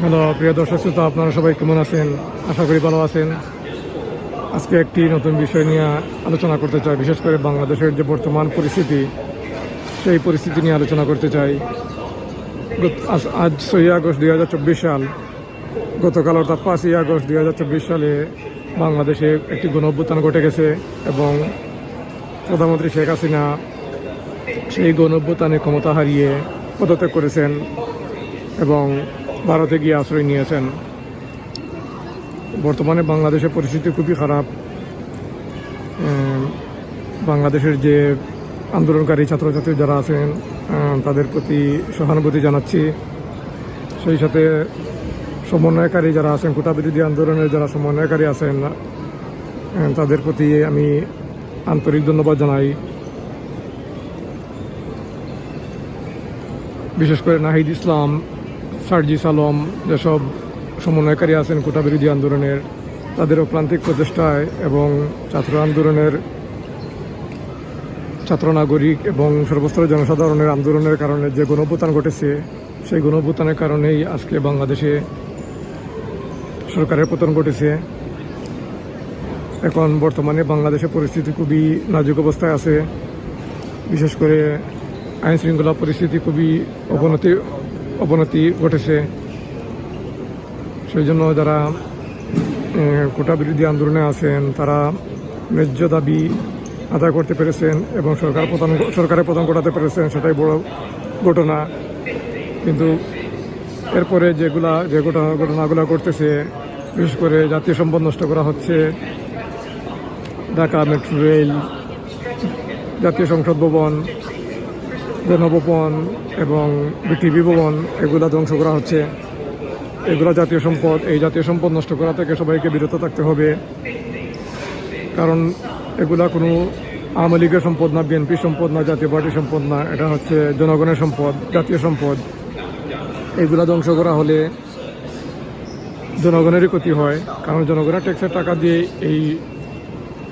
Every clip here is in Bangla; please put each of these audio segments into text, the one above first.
হ্যালো, প্রিয় দর্শক শ্রোতা, আপনারা সবাই কেমন আছেন? আশা করি ভালো আছেন। আজকে একটি নতুন বিষয় নিয়ে আলোচনা করতে চাই। বিশেষ করে বাংলাদেশের যে বর্তমান পরিস্থিতি, সেই পরিস্থিতি নিয়ে আলোচনা করতে চাই। আজ- ছয়ই আগস্ট দুই হাজার চব্বিশ সাল। গতকাল অর্থাৎ পাঁচই আগস্ট দুই হাজার চব্বিশ সালে বাংলাদেশে একটি গণ অভ্যুত্থান ঘটে গেছে এবং প্রধানমন্ত্রী শেখ হাসিনা সেই গণ অভ্যুত্থানে ক্ষমতা হারিয়ে পদত্যাগ করেছেন এবং ভারতে গিয়ে আশ্রয় নিয়েছেন। বর্তমানে বাংলাদেশের পরিস্থিতি খুবই খারাপ। বাংলাদেশের যে আন্দোলনকারী ছাত্রছাত্রী যারা আছেন তাদের প্রতি সহানুভূতি জানাচ্ছি। সেই সাথে সমন্বয়কারী যারা আছেন কোটা বিরোধী আন্দোলনের যারা সমন্বয়কারী আছেন তাদের প্রতি আমি আন্তরিক ধন্যবাদ জানাই। বিশেষ করে নাহিদ ইসলাম সার্জিস আলম যেসব সমন্বয়কারী আছেন কোটা বিরোধী আন্দোলনের, তাদের অক্লান্তিক প্রচেষ্টায় এবং ছাত্র আন্দোলনের, ছাত্র নাগরিক এবং সর্বস্তরের জনসাধারণের আন্দোলনের কারণে যে গণভূতান ঘটেছে, সেই গণভূতানের কারণেই আজকে বাংলাদেশে সরকারের পতন ঘটেছে। এখন বর্তমানে বাংলাদেশের পরিস্থিতি খুবই নাজুক অবস্থায় আছে। বিশেষ করে আইন শৃঙ্খলা পরিস্থিতি খুবই অবনতি অবনতি ঘটেছে। সেই জন্য যারা কোটা বিরোধী আন্দোলনে আছেন, তারা ন্যায্য দাবি আদায় করতে পেরেছেন এবং সরকার প্রধান, সরকারের প্রধান ঘটাতে পেরেছেন, সেটাই বড় ঘটনা। কিন্তু এরপরে যেগুলা, যে ঘটনা, ঘটনাগুলো ঘটতেছে, বিশেষ করে জাতীয় সম্পদ নষ্ট করা হচ্ছে, ঢাকা মেট্রো রেল, জাতীয় সংসদ ভবন জনভবন এবং বিটিভি ভবন এগুলা ধ্বংস করা হচ্ছে। এগুলা জাতীয় সম্পদ, এই জাতীয় সম্পদ নষ্ট করা থেকে সবাইকে বিরত থাকতে হবে। কারণ এগুলা কোনো আওয়ামী লীগের সম্পদ না বিএনপি সম্পদ না, জাতীয় পার্টির সম্পদ না, এটা হচ্ছে জনগণের সম্পদ, জাতীয় সম্পদ। এগুলা ধ্বংস করা হলে জনগণেরই ক্ষতি হয়, কারণ জনগণের ট্যাক্সের টাকা দিয়ে এই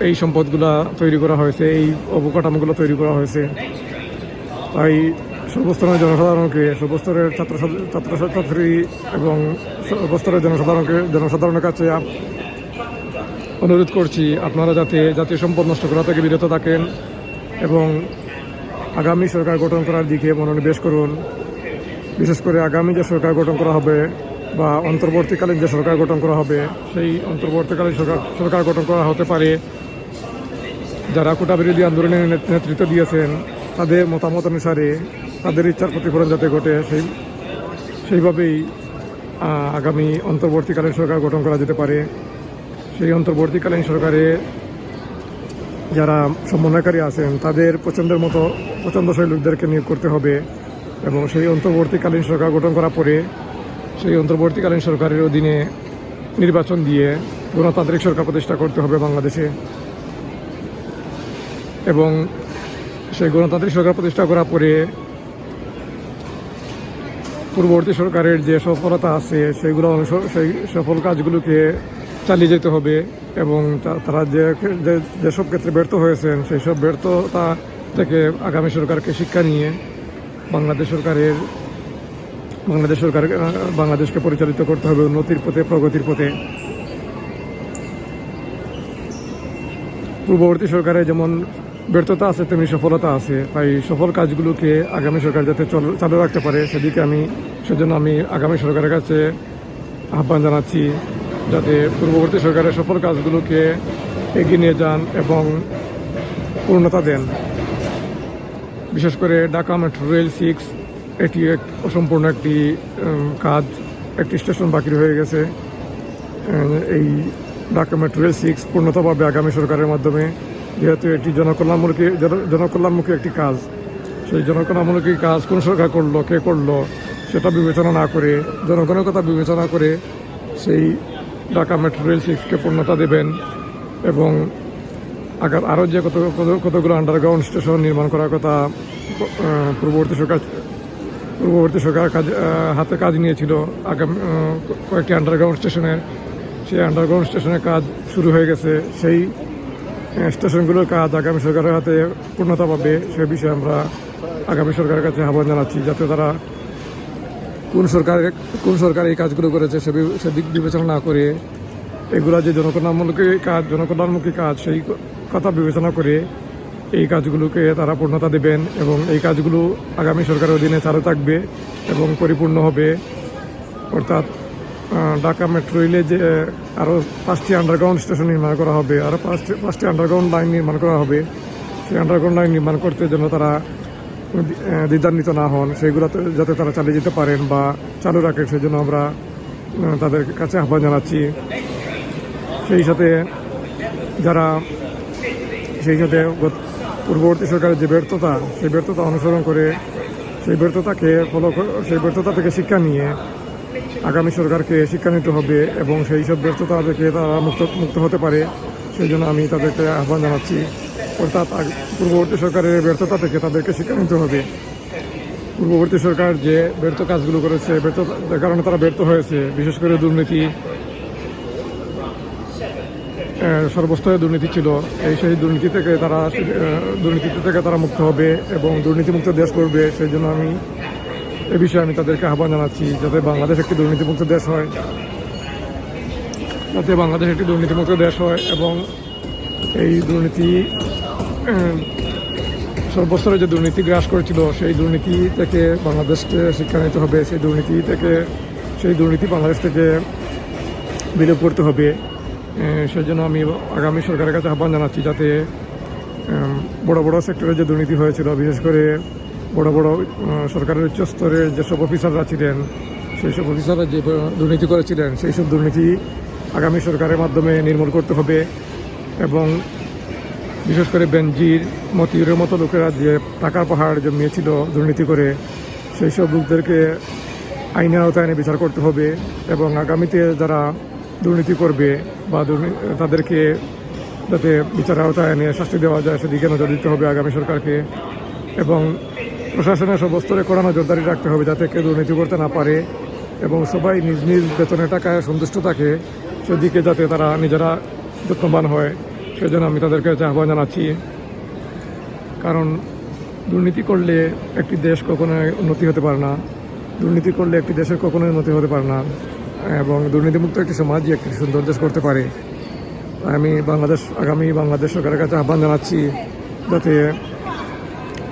এই সম্পদগুলা তৈরি করা হয়েছে, এই অবকাঠামোগুলো তৈরি করা হয়েছে। তাই সর্বস্তরের জনসাধারণকে, সর্বস্তরের ছাত্র ছাত্রছাত্রী এবং সর্বস্তরের জনসাধারণকে, জনসাধারণের কাছে অনুরোধ করছি, আপনারা যাতে জাতীয় সম্পদ নষ্ট করা থেকে বিরত থাকেন এবং আগামী সরকার গঠন করার দিকে মনোনিবেশ করুন। বিশেষ করে আগামী যে সরকার গঠন করা হবে বা অন্তর্বর্তীকালীন যে সরকার গঠন করা হবে, সেই অন্তর্বর্তীকালীন সরকার সরকার গঠন করা হতে পারে। যারা কোটা বিরোধী আন্দোলনের নেতৃত্ব দিয়েছেন তাদের মতামত অনুসারে তাদের ইচ্ছার প্রতিফলন যাতে ঘটে, সেই সেইভাবেই আগামী অন্তর্বর্তীকালীন সরকার গঠন করা যেতে পারে। সেই অন্তর্বর্তীকালীন সরকারে যারা সমন্বয়কারী আছেন, তাদের পছন্দের মতো পছন্দসই লোকদেরকে নিয়োগ করতে হবে এবং সেই অন্তর্বর্তীকালীন সরকার গঠন করার পরে সেই অন্তর্বর্তীকালীন সরকারের অধীনে নির্বাচন দিয়ে গণতান্ত্রিক সরকার প্রতিষ্ঠা করতে হবে বাংলাদেশে। এবং সেই গণতান্ত্রিক সরকার প্রতিষ্ঠা করার পরে পূর্ববর্তী সরকারের যে সফলতা আছে, সেগুলো সেই সফল কাজগুলোকে চালিয়ে যেতে হবে এবং তারা যে যেসব ক্ষেত্রে ব্যর্থ হয়েছেন, সেই সব ব্যর্থতা থেকে আগামী সরকারকে শিক্ষা নিয়ে বাংলাদেশ সরকারের, বাংলাদেশ সরকার বাংলাদেশকে পরিচালিত করতে হবে উন্নতির পথে, প্রগতির পথে। পূর্ববর্তী সরকারে যেমন ব্যর্থতা আছে, তেমনি সফলতা আছে। তাই সফল কাজগুলোকে আগামী সরকার যাতে চল- রাখতে পারে, সেদিকে আমি, সেজন্য আমি আগামী সরকারের কাছে আহ্বান জানাচ্ছি, যাতে পূর্ববর্তী সরকারের সফল কাজগুলোকে এগিয়ে নিয়ে যান এবং পূর্ণতা দেন। বিশেষ করে ঢাকা মেট্রো রেল সিক্স, এটি এক অসম্পূর্ণ একটি কাজ। একটি স্টেশন বাকি হয়ে গেছে। এই ঢাকা মেট্রো রেল সিক্স পূর্ণতা পাবে আগামী সরকারের মাধ্যমে যেহেতু এটি জনকল্যাণমূলকী জন- জনকল্যাণমুখী একটি কাজ। সেই জনকল্যাণমূলকী কাজ কোন সরকার করল, কে করল, সেটা বিবেচনা না করে, জনগণের কথা বিবেচনা করে সেই ঢাকা মেট্রো রেল সিক্সকে পূর্ণতা দেবেন এবং আগার আরও যে কত কত- কতগুলো আন্ডারগ্রাউন্ড স্টেশন নির্মাণ করার কথা পূর্ববর্তী সরকার পূর্ববর্তী সরকার কাজ হাতে কাজ নিয়েছিল, আগামী কয়েকটি আন্ডারগ্রাউন্ড স্টেশনের সেই আন্ডারগ্রাউন্ড স্টেশনের কাজ শুরু হয়ে গেছে। সেই স্টেশনগুলোর কাজ আগামী সরকারের হাতে পূর্ণতা পাবে, সে বিষয়ে আমরা আগামী সরকারের কাছে আহ্বান জানাচ্ছি, যাতে তারা কোন সরকার কোন সরকার এই কাজগুলো করেছে সে সেদিক বিবেচনা না করে, এগুলো যে জনকল্যাণমূলক কাজ জনকল্যাণমুখী কাজ, সেই কথা বিবেচনা করে এই কাজগুলোকে তারা পূর্ণতা দেবেন এবং এই কাজগুলো আগামী সরকারের অধীনে চালু থাকবে এবং পরিপূর্ণ হবে। অর্থাৎ ঢাকা মেট্রো রেলে যে আরও পাঁচটি আন্ডারগ্রাউন্ড স্টেশন নির্মাণ করা হবে আরও পাঁচটি পাঁচটি আন্ডারগ্রাউন্ড লাইন নির্মাণ করা হবে। সেই আন্ডারগ্রাউন্ড লাইন নির্মাণ করতে যেন তারা দ্বিধান্বিত না হন সেইগুলোতে যাতে তারা চালিয়ে যেতে পারেন বা চালু রাখেন সেই জন্য আমরা তাদের কাছে আহ্বান জানাচ্ছি। সেই সাথে যারা, সেই সাথে পূর্ববর্তী সরকারের যে ব্যর্থতা, সেই ব্যর্থতা অনুসরণ করে, সেই ব্যর্থতাকে ফলো সেই ব্যর্থতা থেকে শিক্ষা নিয়ে আগামী সরকারকে শিক্ষা নিতে হবে এবং সেই সব ব্যর্থতা থেকে তারা মুক্ত মুক্ত হতে পারে, সেই জন্য আমি তাদেরকে আহ্বান জানাচ্ছি। অর্থাৎ পূর্ববর্তী সরকারের ব্যর্থতা থেকে তাদেরকে শিক্ষা নিতে হবে। পূর্ববর্তী সরকার যে ব্যর্থ কাজগুলো করেছে, ব্যর্থ যার কারণে তারা ব্যর্থ হয়েছে, বিশেষ করে দুর্নীতি। সর্বস্তরে দুর্নীতি ছিল। এই সেই দুর্নীতি থেকে তারা দুর্নীতি থেকে তারা মুক্ত হবে এবং দুর্নীতিমুক্ত দেশ করবে, সেই জন্য আমি এ বিষয়ে আমি তাদেরকে আহ্বান জানাচ্ছি যাতে বাংলাদেশ একটি দুর্নীতিমুক্ত দেশ হয়। যাতে বাংলাদেশ একটি দুর্নীতিমুক্ত দেশ হয় এবং এই দুর্নীতি সর্বস্তরে যে দুর্নীতি গ্রাস করেছিল সেই দুর্নীতি থেকে বাংলাদেশকে শিক্ষা নিতে হবে সেই দুর্নীতি থেকে সেই দুর্নীতি বাংলাদেশ থেকে বিলোপ করতে হবে। এ, সেজন্য আমি আগামী সরকারের কাছে আহ্বান জানাচ্ছি যাতে বড় বড় সেক্টরে যে দুর্নীতি হয়েছিল বিশেষ করে বড় বড় সরকারের উচ্চস্তরে যেসব অফিসাররা ছিলেন সেই সব অফিসাররা যে দুর্নীতি করেছিলেন সেই সব দুর্নীতি আগামী সরকারের মাধ্যমে নির্মূল করতে হবে এবং বিশেষ করে বেনজির, মতিউরের মতো লোকেরা যে টাকার পাহাড় জমিয়েছিল দুর্নীতি করে সেই সব লোকদেরকে আইনের আওতায় এনে বিচার করতে হবে এবং আগামীতে যারা দুর্নীতি করবে বা তাদেরকে যাতে বিচার আওতায় এনে শাস্তি দেওয়া যায়, সেদিকে নজর দিতে হবে আগামী সরকারকে এবং প্রশাসনের সব স্তরে কড়া নজরদারি রাখতে হবে যাতে কেউ দুর্নীতি করতে না পারে এবং সবাই নিজ নিজ বেতনের টাকায় সন্তুষ্ট থাকে। সেদিকে যাতে তারা নিজেরা যত্নবান হয়, সেজন্য আমি তাদেরকে আহ্বান জানাচ্ছি। কারণ দুর্নীতি করলে একটি দেশ কখনোই উন্নতি হতে পারে না। দুর্নীতি করলে একটি দেশের কখনোই উন্নতি হতে পারে না। এবং দুর্নীতিমুক্ত একটি সমাজই একটি সুন্দর দেশ করতে পারে। আমি বাংলাদেশ, আগামী বাংলাদেশ সরকারের কাছে আহ্বান জানাচ্ছি যাতে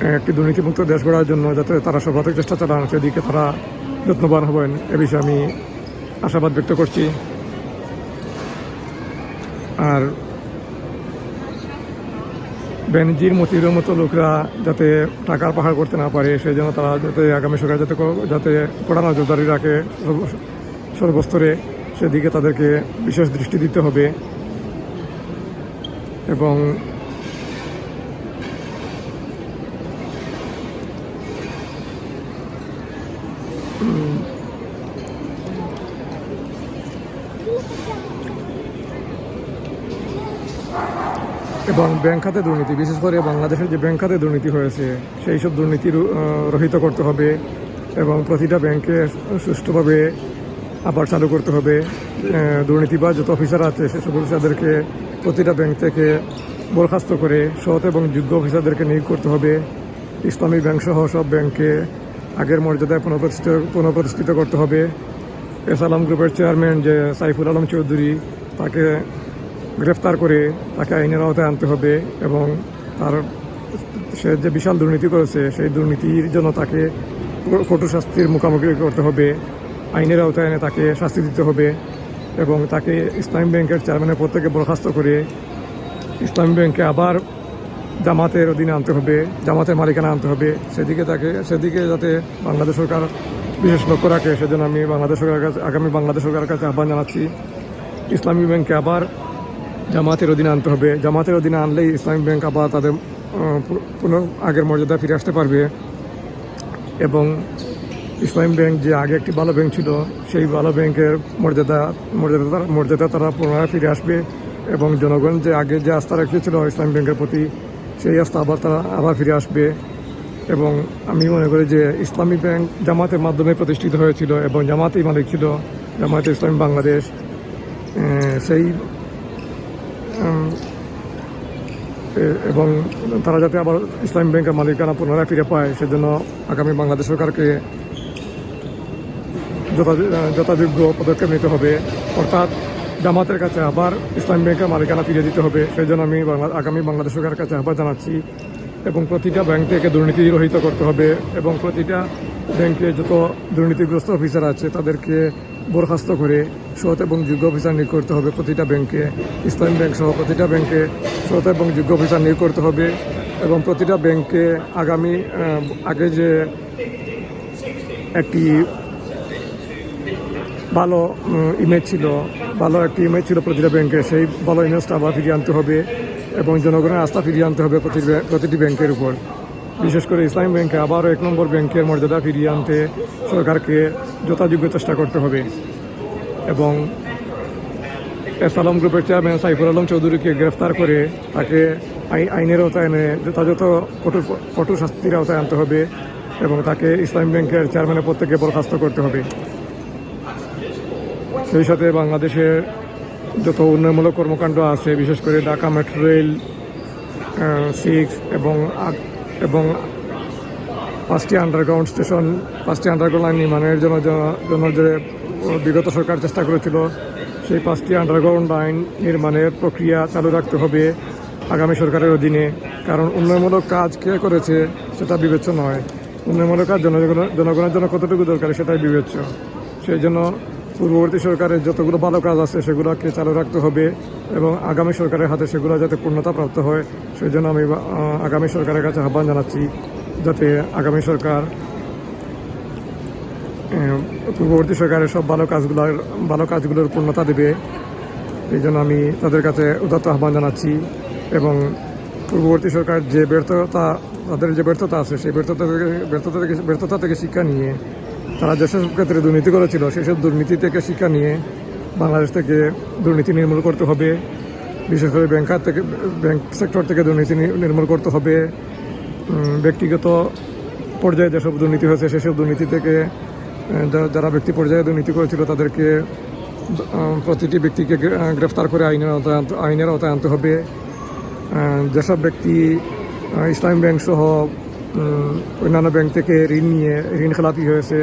একটি দুর্নীতিমুক্ত দেশ গড়ার জন্য যাতে তারা সর্বাধিক চেষ্টা চালান, সেদিকে তারা যত্নবান হবেন। এ বিষয়ে আমি আশাবাদ ব্যক্ত করছি। আর বেনজির মতিরের মতো লোকরা যাতে টাকার পাহাড় করতে না পারে, সেই জন্য তারা যাতে আগামী সরকার যাতে যাতে কড়া নজরদারি রাখে সর্বস্তরে, সেদিকে তাদেরকে বিশেষ দৃষ্টি দিতে হবে। এবং এবং ব্যাংক খাতে দুর্নীতি, বিশেষ করে বাংলাদেশের যে ব্যাংক খাতে দুর্নীতি হয়েছে, সেই সব দুর্নীতি রহিত করতে হবে এবং প্রতিটা ব্যাংকে সুষ্ঠুভাবে আবার চালু করতে হবে। দুর্নীতিবাজ যত অফিসার আছে সেসব অফিসারদেরকে প্রতিটা ব্যাংক থেকে বরখাস্ত করে, সৎ এবং যোগ্য অফিসারদেরকে নিয়োগ করতে হবে। ইসলামী ব্যাংক সহ সব ব্যাংকে আগের মর্যাদায় পুনঃপ্রতিষ্ঠিত পুনঃপ্রতিষ্ঠিত করতে হবে। এস আলম গ্রুপের চেয়ারম্যান যে সাইফুল আলম চৌধুরী, তাকে গ্রেফতার করে তাকে আইনের আওতায় আনতে হবে এবং তার সে যে বিশাল দুর্নীতি করেছে, সেই দুর্নীতির জন্য তাকে কঠোর শাস্তির মুখোমুখি করতে হবে। আইনের আওতায় এনে তাকে শাস্তি দিতে হবে এবং তাকে ইসলামী ব্যাংকের চেয়ারম্যানের পদ থেকে বরখাস্ত করে ইসলামী ব্যাংকে আবার জামাতের অধীনে আনতে হবে, জামাতের মালিকানা আনতে হবে। সেদিকে তাকে, সেদিকে যাতে বাংলাদেশ সরকার বিশেষ লক্ষ্য রাখে, সেজন্য আমি বাংলাদেশ সরকারের কাছে, আগামী বাংলাদেশ সরকারের কাছে আহ্বান জানাচ্ছি। ইসলামী ব্যাংকে আবার জামাতের অধীনে আনতে হবে। জামাতের অধীনে আনলেই ইসলামী ব্যাংক আবার তাদের পুনঃ আগের মর্যাদা ফিরে আসতে পারবে। এবং ইসলামী ব্যাংক যে আগে একটি ভালো ব্যাংক ছিল, সেই ভালো ব্যাংকের মর্যাদা মর্যাদা মর্যাদা তারা পুনরায় ফিরে আসবে। এবং জনগণ যে আগে যে আস্থা রেখেছিল ইসলামী ব্যাংকের প্রতি সেই আস্থা আবার তারা আবার ফিরে আসবে। এবং আমি মনে করি যে ইসলামী ব্যাংক জামাতের মাধ্যমে প্রতিষ্ঠিত হয়েছিল এবং জামাতেই মালিক ছিল জামায়াতে ইসলামী বাংলাদেশ। সেই এবং তারা যাতে আবার ইসলামী ব্যাংকের মালিকানা পুনরায় ফিরে পায়, সেজন্য আগামী বাংলাদেশ সরকারকে যথা- যথাযোগ্য পদক্ষেপ নিতে হবে। অর্থাৎ জামাতের কাছে আবার ইসলাম ব্যাংকের মালিকানা ফিরিয়ে দিতে হবে। সেই জন্য আমি বাংলা, আগামী বাংলাদেশ সরকারের কাছে আহ্বান জানাচ্ছি এবং প্রতিটা ব্যাংক থেকে দুর্নীতি রহিত করতে হবে এবং প্রতিটা ব্যাংকে যত দুর্নীতিগ্রস্ত অফিসার আছে, তাদেরকে বরখাস্ত করে সৎ এবং যোগ্য অফিসার নিয়োগ করতে হবে। প্রতিটা ব্যাংকে ইসলাম ব্যাংক সহ প্রতিটা ব্যাংকে সৎ এবং যোগ্য অফিসার নিয়োগ করতে হবে এবং প্রতিটা ব্যাংকে আগামী আগে যে একটি ভালো ইমেজ ছিল ভালো একটি ইমেজ ছিল প্রতিটা ব্যাংকে সেই ভালো ইমেজটা আবার ফিরিয়ে আনতে হবে এবং জনগণের আস্থা ফিরিয়ে আনতে হবে প্রতি প্রতিটি ব্যাংকের উপর। বিশেষ করে ইসলামী ব্যাংকে আবারও এক নম্বর ব্যাংকের মর্যাদা ফিরিয়ে আনতে সরকারকে যথাযোগ্য চেষ্টা করতে হবে। এবং এস আলম গ্রুপের চেয়ারম্যান সাইফুল আলম চৌধুরীকে গ্রেফতার করে তাকে আই- আইনের আওতায় এনে যথাযথ কঠোর কঠোর শাস্তির আওতায় আনতে হবে এবং তাকে ইসলামী ব্যাংকের চেয়ারম্যানের পদ থেকে বরখাস্ত করতে হবে। সেই সাথে বাংলাদেশের যত উন্নয়নমূলক কর্মকাণ্ড আছে, বিশেষ করে ঢাকা মেট্রো রেল সিক্স এবং এবং পাঁচটি আন্ডারগ্রাউন্ড স্টেশন পাঁচটি আন্ডারগ্রাউন্ড লাইন নির্মাণের জন্য জন্য যে বিগত সরকার চেষ্টা করেছিল, সেই পাঁচটি আন্ডারগ্রাউন্ড লাইন নির্মাণের প্রক্রিয়া চালু রাখতে হবে আগামী সরকারের অধীনে। কারণ উন্নয়নমূলক কাজ কে করেছে সেটা বিবেচ্য নয়। উন্নয়নমূলক কাজ জনগণের জন্য কতটুকু দরকার সেটাই বিবেচ্য। সেই জন্য পূর্ববর্তী সরকারের যতগুলো ভালো কাজ আছে, সেগুলোকে চালু রাখতে হবে এবং আগামী সরকারের হাতে সেগুলো যাতে পূর্ণতা প্রাপ্ত হয় সেই জন্য আমি আগামী সরকারের কাছে আহ্বান জানাচ্ছি যাতে আগামী সরকার পূর্ববর্তী সরকারের সব ভালো কাজগুলোর ভালো কাজগুলোর পূর্ণতা দেবে। এই জন্য আমি তাদের কাছে উদাত্ত আহ্বান জানাচ্ছি এবং পূর্ববর্তী সরকার যে ব্যর্থতা, তাদের যে ব্যর্থতা আছে, সেই ব্যর্থতা থেকে ব্যর্থতা থেকে ব্যর্থতা থেকে শিক্ষা নিয়ে তারা যেসব ক্ষেত্রে দুর্নীতি করেছিল সেসব দুর্নীতি থেকে শিক্ষা নিয়ে বাংলাদেশ থেকে দুর্নীতি নির্মূল করতে হবে। বিশেষ করে ব্যাংক খাত থেকে, ব্যাংক সেক্টর থেকে দুর্নীতি নির্মূল করতে হবে। ব্যক্তিগত পর্যায়ে যেসব দুর্নীতি হয়েছে সেসব দুর্নীতি থেকে যারা ব্যক্তি পর্যায়ে দুর্নীতি করেছিল, তাদেরকে প্রতিটি ব্যক্তিকে গ্রেফতার করে আইনের আওতায় আইনের আওতায় আনতে হবে। যেসব ব্যক্তি ইসলামী ব্যাংক সহ অন্যান্য ব্যাংক থেকে ঋণ নিয়ে ঋণ খেলাপি হয়েছে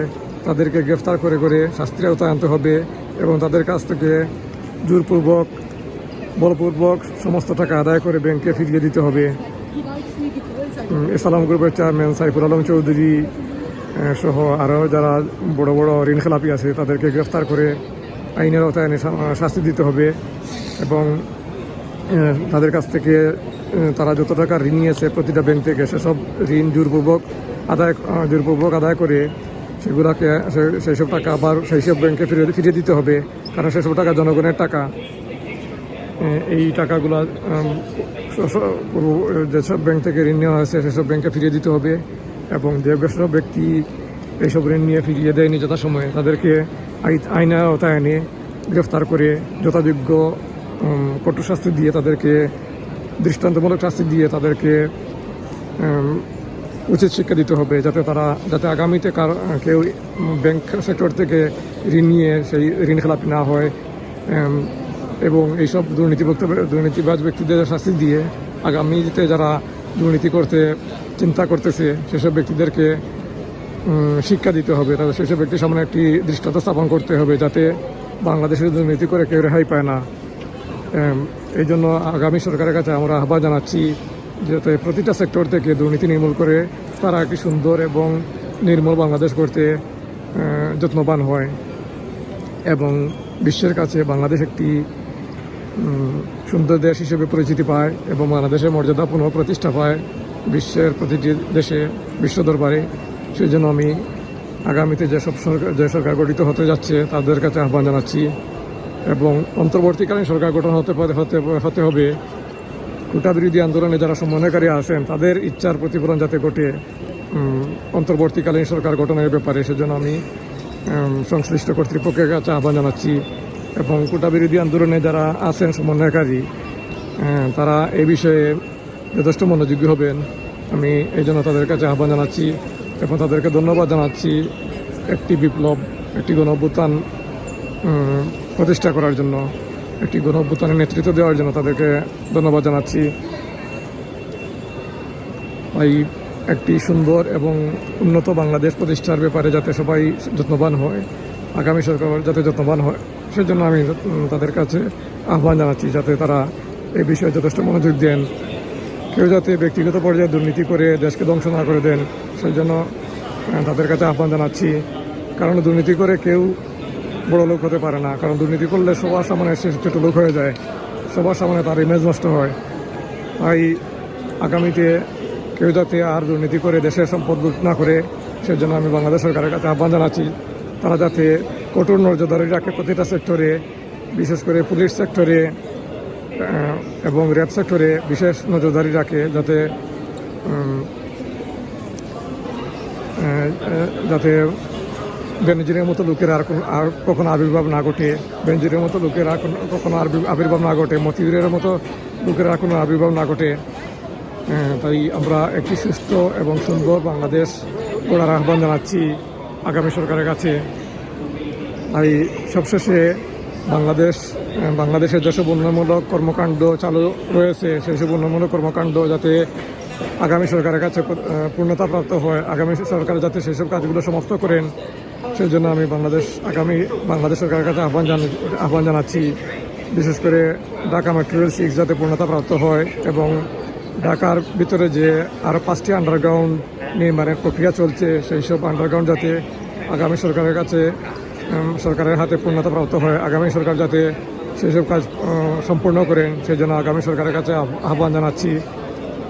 তাদেরকে গ্রেফতার করে করে শাস্তির আওতায় আনতে হবে এবং তাদের কাছ থেকে জোরপূর্বক, বলপূর্বক সমস্ত টাকা আদায় করে ব্যাংকে ফিরিয়ে দিতে হবে। ইসলাম গ্রুপের চেয়ারম্যান সাইফুল আলম চৌধুরী সহ আরও যারা বড় বড় ঋণ খেলাপি আছে, তাদেরকে গ্রেফতার করে আইনের আওতায় এনে শাস্তি দিতে হবে এবং তাদের কাছ থেকে তারা যত টাকা ঋণ নিয়েছে প্রতিটা ব্যাংক থেকে সেসব ঋণ জোরপূর্বক আদায় জোরপূর্বক আদায় করে সেগুলোকে সেই সব টাকা আবার সেই সব ব্যাংকে ফিরে ফিরিয়ে দিতে হবে, কারণ সেসব টাকা জনগণের টাকা। এই টাকাগুলো যেসব ব্যাংক থেকে ঋণ নেওয়া হয়েছে, সেসব ব্যাংকে ফিরিয়ে দিতে হবে এবং যে যেসব ব্যক্তি এইসব ঋণ নিয়ে ফিরিয়ে দেয়নি যথাসময়ে, তাদেরকে আই- আইনের আওতায় এনে গ্রেফতার করে যথাযোগ্য কঠোর শাস্তি দিয়ে তাদেরকে, দৃষ্টান্তমূলক শাস্তি দিয়ে তাদেরকে উচিত শিক্ষা দিতে হবে যাতে তারা, যাতে আগামীতে কার, কেউ ব্যাংক সেক্টর থেকে ঋণ নিয়ে সেই ঋণ খেলাপি না হয় এবং এইসব দুর্নীতি দুর্নীতিবাজ ব্যক্তিদের শাস্তি দিয়ে আগামীতে যারা দুর্নীতি করতে, চিন্তা করতেছে, সেসব ব্যক্তিদেরকে শিক্ষা দিতে হবে। তাদের সেসব ব্যক্তির সামনে একটি দৃষ্টান্ত স্থাপন করতে হবে যাতে বাংলাদেশের দুর্নীতি করে কেউ রেহাই পায় না। এই জন্য আগামী সরকারের কাছে আমরা আহ্বান জানাচ্ছি যাতে প্রতিটা সেক্টর থেকে দুর্নীতি নির্মূল করে তারা একটি সুন্দর এবং নির্মল বাংলাদেশ করতে যত্নবান হয়। এবং বিশ্বের কাছে বাংলাদেশ একটি সুন্দর দেশ হিসেবে পরিচিতি পায় এবং বাংলাদেশের মর্যাদা পুনঃ প্রতিষ্ঠা পায় বিশ্বের প্রতিটি দেশে, বিশ্ব দরবারে। সেই জন্য আমি আগামীতে যেসব সরকার, যে সরকার গঠিত হতে যাচ্ছে তাদের কাছে আহ্বান জানাচ্ছি এবং অন্তর্বর্তীকালীন সরকার গঠন হতে হতে হতে হবে কোটা বিরোধী আন্দোলনে যারা সমন্বয়কারী আছেন, তাদের ইচ্ছার প্রতিফলন যাতে ঘটে অন্তর্বর্তীকালীন সরকার গঠনের ব্যাপারে, সেজন্য আমি সংশ্লিষ্ট কর্তৃপক্ষের কাছে আহ্বান জানাচ্ছি। এবং কোটা বিরোধী আন্দোলনে যারা আছেন সমন্বয়কারী তারা এই বিষয়ে যথেষ্ট মনোযোগী হবেন। আমি এই জন্য তাদের কাছে আহ্বান জানাচ্ছি এবং তাদেরকে ধন্যবাদ জানাচ্ছি একটি বিপ্লব, একটি গণ প্রতিষ্ঠা করার জন্য। একটি গণ অভ্যুত্থানের নেতৃত্ব দেওয়ার জন্য তাদেরকে ধন্যবাদ জানাচ্ছি। এই একটি সুন্দর এবং উন্নত বাংলাদেশ প্রতিষ্ঠার ব্যাপারে যাতে সবাই যত্নবান হয়, আগামী সরকার যাতে যত্নবান হয়, সেজন্য আমি তাদের কাছে আহ্বান জানাচ্ছি যাতে তারা এই বিষয়ে যথেষ্ট মনোযোগ দেন। কেউ যাতে ব্যক্তিগত পর্যায়ে দুর্নীতি করে দেশকে ধ্বংস না করে দেন সেই জন্য তাদের কাছে আহ্বান জানাচ্ছি। কারণ দুর্নীতি করে কেউ বড় লোক হতে পারে না, কারণ দুর্নীতি করলে সবার সামনে সে ছোট লোক হয়ে যায়, সবার সামনে তার ইমেজ নষ্ট হয়। তাই আগামীতে কেউ যাতে আর দুর্নীতি করে দেশের সম্পদ না করে, সেজন্য আমি বাংলাদেশ সরকারের কাছে আহ্বান জানাচ্ছি, তারা যাতে কঠোর নজরদারি রাখে প্রতিটা সেক্টরে বিশেষ করে পুলিশ সেক্টরে এবং র্যাব সেক্টরে বিশেষ নজরদারি রাখে, যাতে যাতে বেনজিরের মতো লোকের আর কোনো- আর কখনো আবির্ভাব না ঘটে। বেনজিরের মতো লোকের আর কখনো আবির্ভাব না ঘটে। মতিউরের মতো লোকের আর কোনো আবির্ভাব না ঘটে। তাই আমরা একটি সুস্থ এবং সুন্দর বাংলাদেশ গড়ার আহ্বান জানাচ্ছি আগামী সরকারের কাছে। তাই সবশেষে বাংলাদেশ বাংলাদেশের যেসব উন্নয়নমূলক কর্মকাণ্ড চালু রয়েছে সেই সব উন্নয়নমূলক কর্মকাণ্ড যাতে আগামী সরকারের কাছে আহ, পূর্ণতাপ্রাপ্ত হয় আগামী সরকার যাতে সেই সব কাজগুলো সমাপ্ত করেন সেই জন্য আমি বাংলাদেশ আগামী বাংলাদেশ সরকারের কাছে আহ্বান জানা আহ্বান জানাচ্ছি, বিশেষ করে ঢাকা মেট্রো রেল সিক্স যাতে পূর্ণতাপ্রাপ্ত হয় এবং ঢাকার ভিতরে যে আরও পাঁচটি আন্ডারগ্রাউন্ড নির্মাণের প্রক্রিয়া চলছে, সেই সব আন্ডারগ্রাউন্ড যাতে আগামী সরকারের কাছে সরকারের হাতে পূর্ণতাপ্রাপ্ত হয়, আগামী সরকার যাতে সেসব কাজ সম্পূর্ণ করেন সেই জন্য আগামী সরকারের কাছে আহ্বান জানাচ্ছি।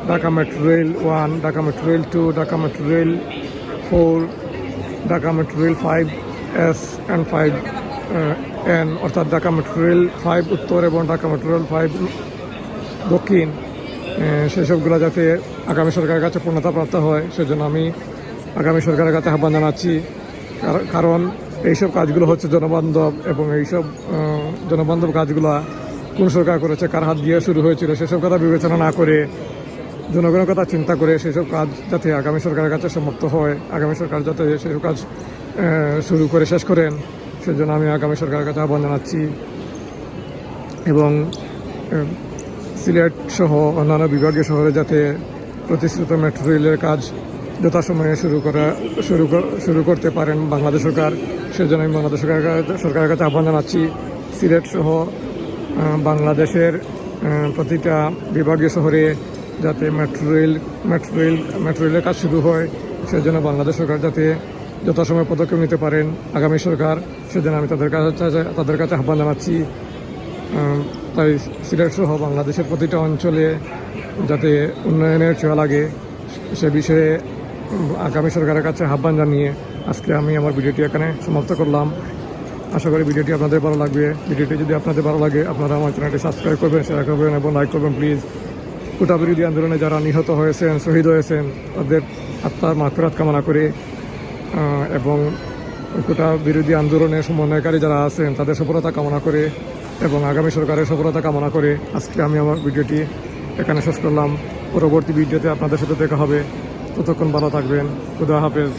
Dhaka metro rail one Dhaka metro rail two Dhaka metro rail four Dhaka metro rail five S and five N অর্থাৎ ঢাকা মেট্রো রেল ফাইভ উত্তর এবং ঢাকা মেট্রো রেল ফাইভ দক্ষিণ। সেসবগুলো যাতে আগামী সরকারের কাছে পূর্ণতাপ্রাপ্ত হয়, সেজন্য আমি আগামী সরকারের কাছে আহ্বান জানাচ্ছি। কার- কারণ এইসব কাজগুলো হচ্ছে জনবান্ধব এবং এইসব জনবান্ধব কাজগুলো কোন সরকার করেছে, কার হাত দিয়ে শুরু হয়েছিল, সেসব কথা বিবেচনা না করে জনগণের কথা চিন্তা করে সেসব কাজ যাতে আগামী সরকারের কাছে সমাপ্ত হয়, আগামী সরকার যাতে সেসব কাজ শুরু করে, শেষ করেন, সেজন্য আমি আগামী সরকারের কাছে আহ্বান জানাচ্ছি। এবং সিলেট সহ অন্যান্য বিভাগীয় শহরে যাতে প্রতিশ্রুত মেট্রো রেলের কাজ যথাসময়ে শুরু করা, শুরু শুরু করতে পারেন বাংলাদেশ সরকার, সেজন্য আমি বাংলাদেশ সরকারের কাছে আহ্বান জানাচ্ছি। সিলেট সহ বাংলাদেশের প্রতিটা বিভাগীয় শহরে যাতে metro rail metro rail metro রেলের কাজ শুরু হয়, সেজন্য বাংলাদেশ সরকার যাতে যথাসময় পদক্ষেপ নিতে পারেন। আগামী সরকার, সেজন্য আমি তাদের কাছে তাদের কাছে আহ্বান জানাচ্ছি। তাই সিলেট সহ বাংলাদেশের প্রতিটা অঞ্চলে যাতে উন্নয়নের ছোঁয়া লাগে, সে বিষয়ে আগামী সরকারের কাছে আহ্বান জানিয়ে আজকে আমি আমার ভিডিওটি এখানে সমাপ্ত করলাম। আশা করি ভিডিওটি আপনাদের ভালো লাগবে। ভিডিওটি যদি আপনাদের ভালো লাগে, আপনারা আমার চ্যানেলটি সাবস্ক্রাইব করবেন শেয়ার করবেন এবং লাইক করবেন প্লিজ কোটা বিরোধী আন্দোলনে যারা নিহত হয়েছেন, শহীদ হয়েছেন, তাদের আত্মার মাফেরাত কামনা করে এবং কোটা বিরোধী আন্দোলনে সমন্বয়কারী যারা আছেন, তাদের সফলতা কামনা করে এবং আগামী সরকারের সফলতা কামনা করে। আজকে আমি আমার ভিডিওটি এখানে শেষ করলাম। পরবর্তী ভিডিওতে আপনাদের সাথে দেখা হবে। ততক্ষণ ভালো থাকবেন। খুদা হাফেজ।